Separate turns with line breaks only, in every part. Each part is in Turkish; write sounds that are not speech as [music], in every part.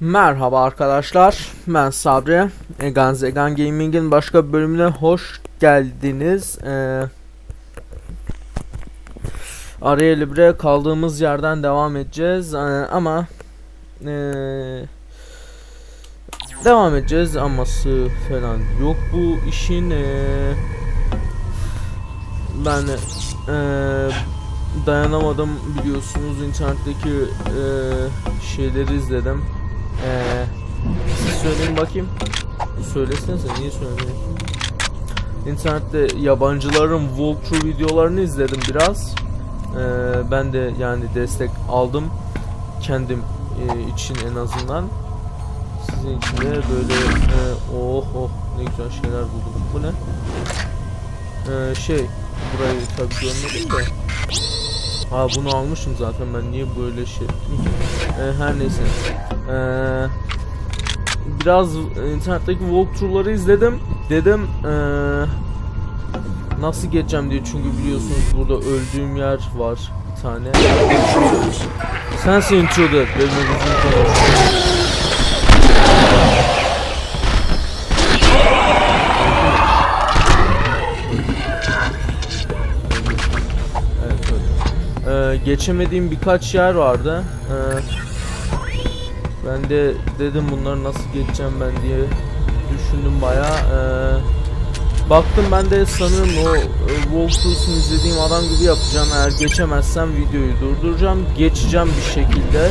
Merhaba arkadaşlar, ben Sabri. Egan Zegan Gaming'in başka bölümüne hoş geldiniz. Ee, araya libre kaldığımız yerden devam edeceğiz Ee, ama ee, devam edeceğiz aması falan yok bu işin. Ee, ben ee, dayanamadım biliyorsunuz internetteki ee, şeyleri izledim. Ee, söyleyin bakayım. Söylesene sen niye söylemiyorsun? İnternette yabancıların walkthrough videolarını izledim biraz. Ee, ben de yani destek aldım. Kendim e, için en azından. Sizin için de böyle e, oh oh ne güzel şeyler buldum. Bu ne? Ee, şey burayı tabii görmedim de. Aa bunu almışım zaten ben niye böyle şey? Ee, her neyse. Ee, biraz internetteki walkthrough'ları izledim. Dedim ee, nasıl geçeceğim diye çünkü biliyorsunuz burada öldüğüm yer var bir tane. Sensin intruder. Benim. Ee, geçemediğim birkaç yer vardı. Ee, ben de dedim bunları nasıl geçeceğim ben diye düşündüm baya. baktım ben de sanırım o e, walkthrough'sunu izlediğim adam gibi yapacağım. Eğer geçemezsem videoyu durduracağım. Geçeceğim bir şekilde.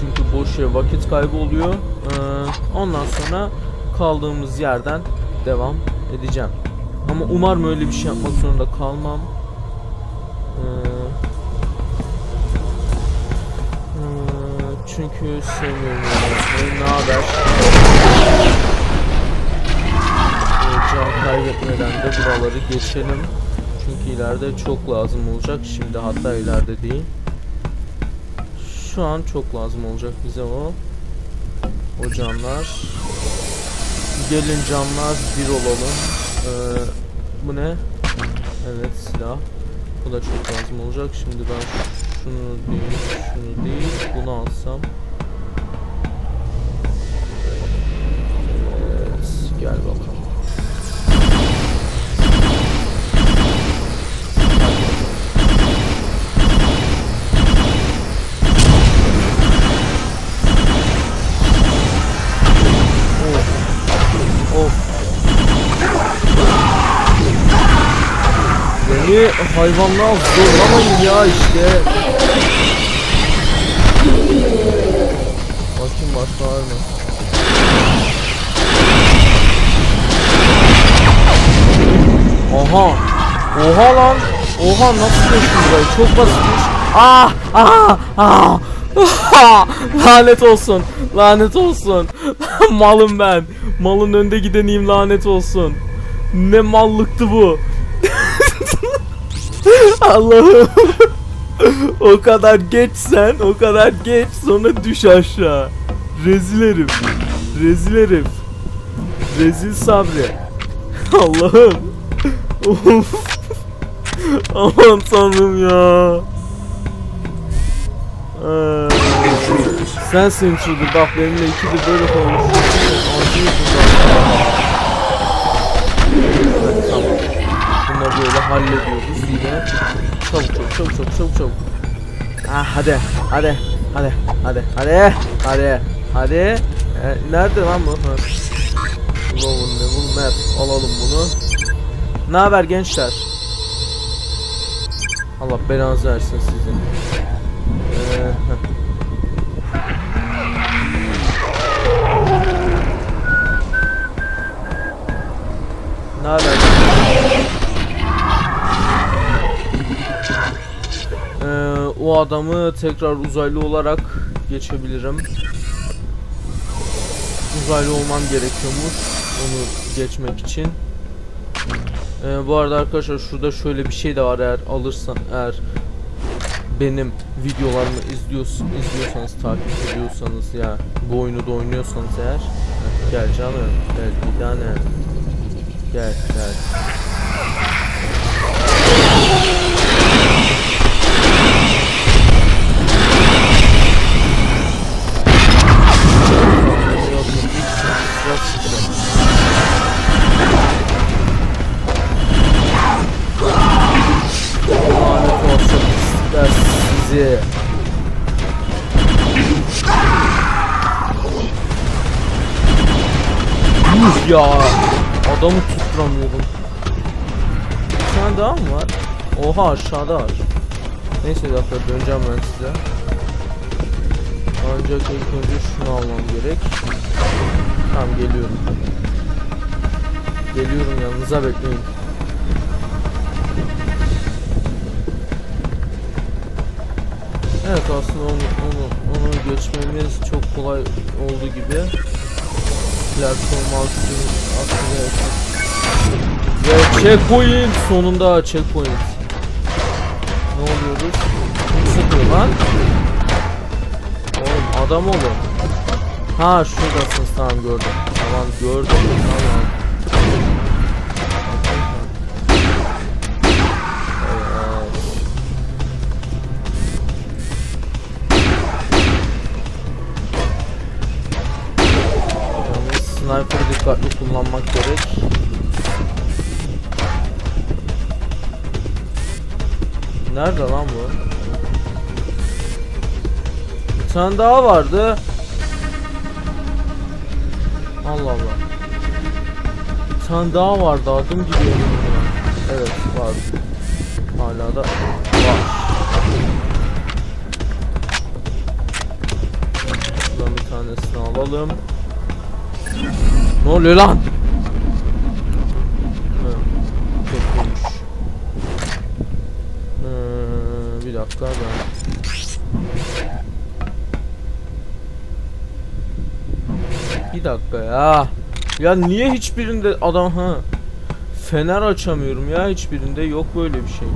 Çünkü boş yere vakit kaybı oluyor. Ee, ondan sonra kaldığımız yerden devam edeceğim. Ama umarım öyle bir şey yapmak zorunda kalmam. Ee, çünkü sevmiyorum yani. Ne haber? Can kaybetmeden de buraları geçelim. Çünkü ileride çok lazım olacak. Şimdi hatta ileride değil. Şu an çok lazım olacak bize o. O canlar. Gelin canlar bir olalım. Ee, bu ne? Evet silah. Bu da çok lazım olacak. Şimdi ben şunu değil, şunu değil, bunu alsam. Beni hayvanlar zorlamayın ya işte. Bakayım başka var mı? Oha. Oha lan. Oha nasıl geçti burayı? Çok basitmiş. Ah! Ah! Ah! [laughs] Lanet olsun. Lanet olsun. [laughs] Malım ben. Malın önde gideniyim lanet olsun. Ne mallıktı bu? Allah'ım. o kadar geç sen, o kadar geç sonra düş aşağı. Rezil herif. Rezil herif. Rezil sabri. Allah'ım. Of. Aman tanrım ya. Ee, sensin intruder bak benimle ikidir böyle konuşuyorsun. Hallediyoruz yine. Çabuk çabuk çabuk çabuk çabuk çabuk. Ah hadi hadi hadi hadi hadi hadi hadi. Ee, nerede lan bu? Ha. Lowen level map alalım bunu. Ne haber gençler? Allah belanızı versin sizin. Heh. ne haber? O adamı tekrar uzaylı olarak geçebilirim. Uzaylı olmam gerekiyormuş onu geçmek için. Ee, bu arada arkadaşlar şurada şöyle bir şey de var eğer alırsan eğer benim videolarımı izliyorsun, izliyorsanız takip ediyorsanız ya bu oyunu da oynuyorsanız eğer gel canım gel bir tane gel gel ya. Adamı tutturamıyorum. Bir tane daha mı var? Oha aşağıda var. Neyse dakika döneceğim ben size. Ancak ilk önce şunu almam gerek. Tamam geliyorum. Geliyorum yanınıza bekleyin. Evet aslında onu, onu, onu geçmemiz çok kolay oldu gibi. Platform altı Ve checkpoint sonunda checkpoint. Ne oluyoruz? Kim sıkıyor lan? Oğlum adam olun. Ha şuradasınız tamam gördüm. Tamam gördüm tamam. Yalnız sniper dikkatli kullanmak gerek. Nerede lan bu? Bir tane daha vardı. Allah Allah. Bir tane daha vardı adım gidiyor. Evet var. Hala da var. Şuradan bir tanesini alalım. Ne oluyor lan? Ee, bir dakika ben. Bir dakika ya. Ya niye hiçbirinde adam ha? Fener açamıyorum ya hiçbirinde yok böyle bir şey.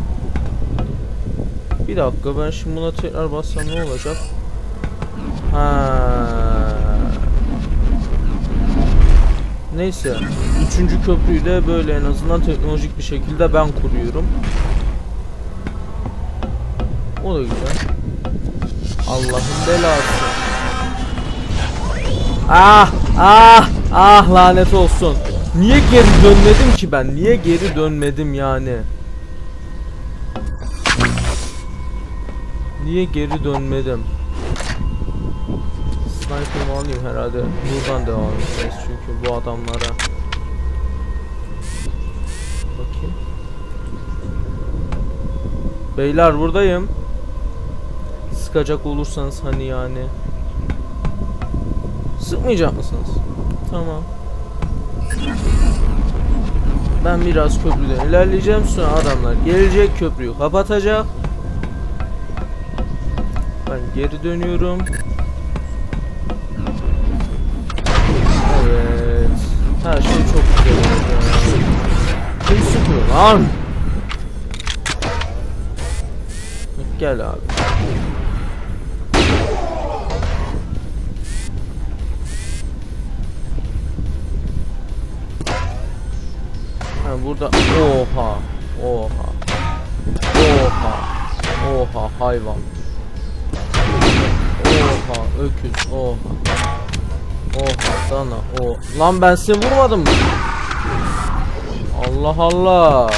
Bir dakika ben şimdi buna tekrar bassam ne olacak? Ha. Neyse. Üçüncü köprüyü de böyle en azından teknolojik bir şekilde ben kuruyorum. O da güzel. Allah'ın belası. Ah ah ah lanet olsun. Niye geri dönmedim ki ben? Niye geri dönmedim yani? Niye geri dönmedim? Sniper'ımı alayım herhalde. Buradan devam edeceğiz çünkü bu adamlara. Bakayım. Beyler buradayım. Sıkacak olursanız hani yani. Sıkmayacak mısınız? Tamam. Ben biraz köprüden ilerleyeceğim sonra adamlar gelecek köprüyü kapatacak. Ben geri dönüyorum. Lan? Gel abi. Ha burada oha! Oha! Oha! Oha hayvan. Oha öküz. Oha. Oha dana o lan ben seni vurmadım mı Allah Allah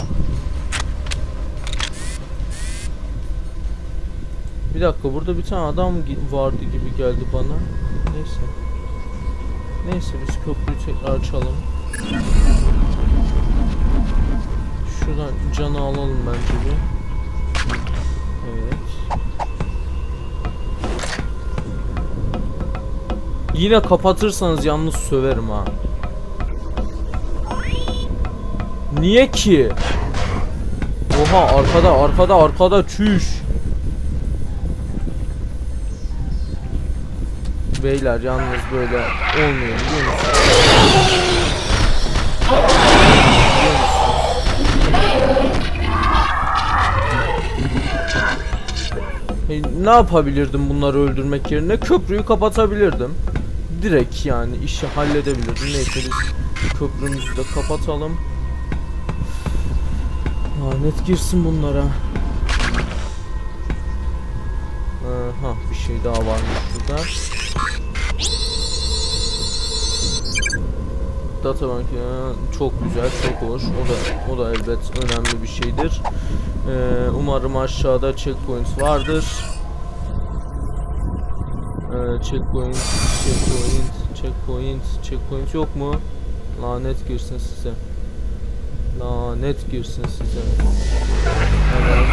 Bir dakika burada bir tane adam vardı gibi geldi bana neyse Neyse biz köprüyü tekrar açalım Şuradan canı alalım bence bir. Evet. Yine kapatırsanız yalnız söverim ha. Niye ki? Oha arkada arkada arkada çüş. Beyler yalnız böyle olmuyor biliyor musunuz? E, ne yapabilirdim bunları öldürmek yerine? Köprüyü kapatabilirdim. Direkt yani işi halledebilirdim. Neyse biz köprümüzü de kapatalım. Lanet girsin bunlara. Aha bir şey daha varmış şurada. Databank ya, çok güzel, çok hoş. O da o da elbet önemli bir şeydir. Ee, umarım aşağıda checkpoint vardır. Ee, checkpoint, checkpoint, checkpoint, checkpoint yok mu? Lanet girsin size. Lanet girsin size. Aman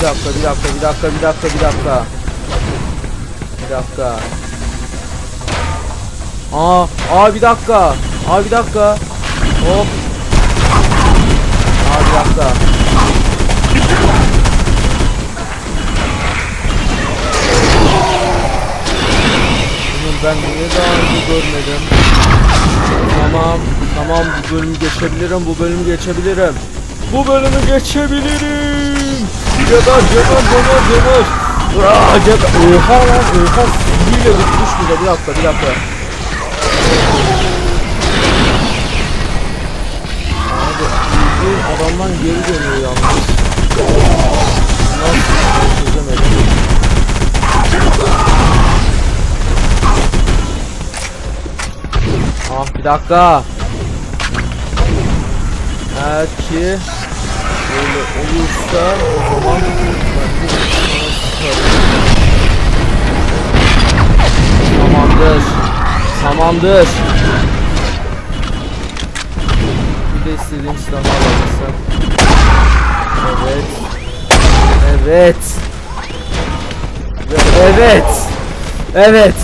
Bir dakika, bir dakika, bir dakika, bir dakika, bir dakika. Bir dakika. Aa, aa bir dakika. Aa bir dakika. Hop. Aa bir dakika. Bunu ben niye daha önce görmedim? Tamam, tamam bu bölümü geçebilirim, bu bölümü geçebilirim. Bu bölümü geçebilirim. Geber, geber, geber, geber. Aa, geber. Oha lan, oha. Sihirle bitmiş bir de. Bir dakika, bir dakika. Abi, bu adamdan geri dönüyor yalnız. Nasıl çözemedim. Ah bir dakika. Eğer ki böyle olursa o zaman. Tamamdır. Tamamdır. Bir de istediğim silahı alabilsem. Evet. Evet. Ve evet. Evet.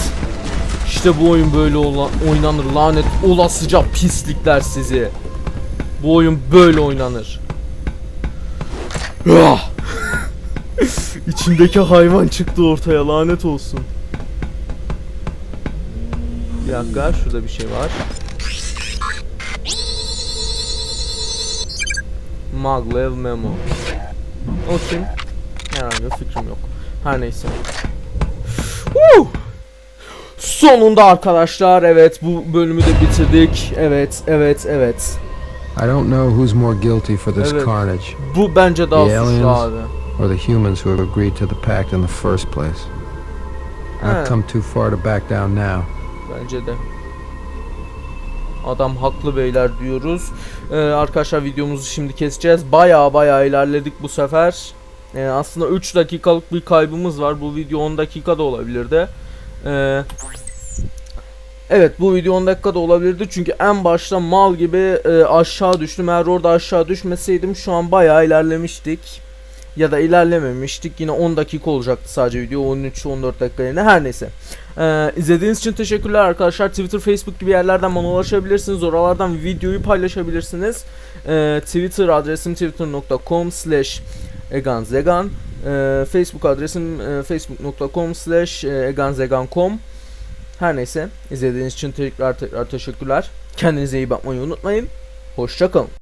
İşte bu oyun böyle ola- oynanır lanet olasıca pislikler sizi. Bu oyun böyle oynanır. Ah! İçindeki hayvan çıktı ortaya lanet olsun. Bir dakika şurada bir şey var. Maglev Memo. O kim? Herhangi fikrim yok. Her neyse. Woo! Sonunda arkadaşlar evet bu bölümü de bitirdik. Evet evet evet.
I don't know who's more guilty for this
Evet.
carnage,
Bu bence daha
The
suçlu
aliens.
abi.
or the humans who have agreed to the pact in the first place. I've come too far to back down now.
bence de. Adam haklı beyler diyoruz. Ee, arkadaşlar videomuzu şimdi keseceğiz. Baya baya ilerledik bu sefer. Ee, aslında 3 dakikalık bir kaybımız var. Bu video 10 dakika da olabilirdi. Ee, evet bu video 10 dakika da olabilirdi. Çünkü en başta mal gibi e, aşağı düştüm. Eğer orada aşağı düşmeseydim şu an baya ilerlemiştik. Ya da ilerlememiştik. Yine 10 dakika olacaktı sadece video. 13-14 dakika yerine. Her neyse. Ee, izlediğiniz için teşekkürler arkadaşlar. Twitter, Facebook gibi yerlerden bana ulaşabilirsiniz. Oralardan videoyu paylaşabilirsiniz. Ee, Twitter adresim twitter.com slash eganzegan. Ee, Facebook adresim e, facebook.com slash eganzegan.com Her neyse izlediğiniz için tekrar tekrar teşekkürler. Kendinize iyi bakmayı unutmayın. Hoşçakalın.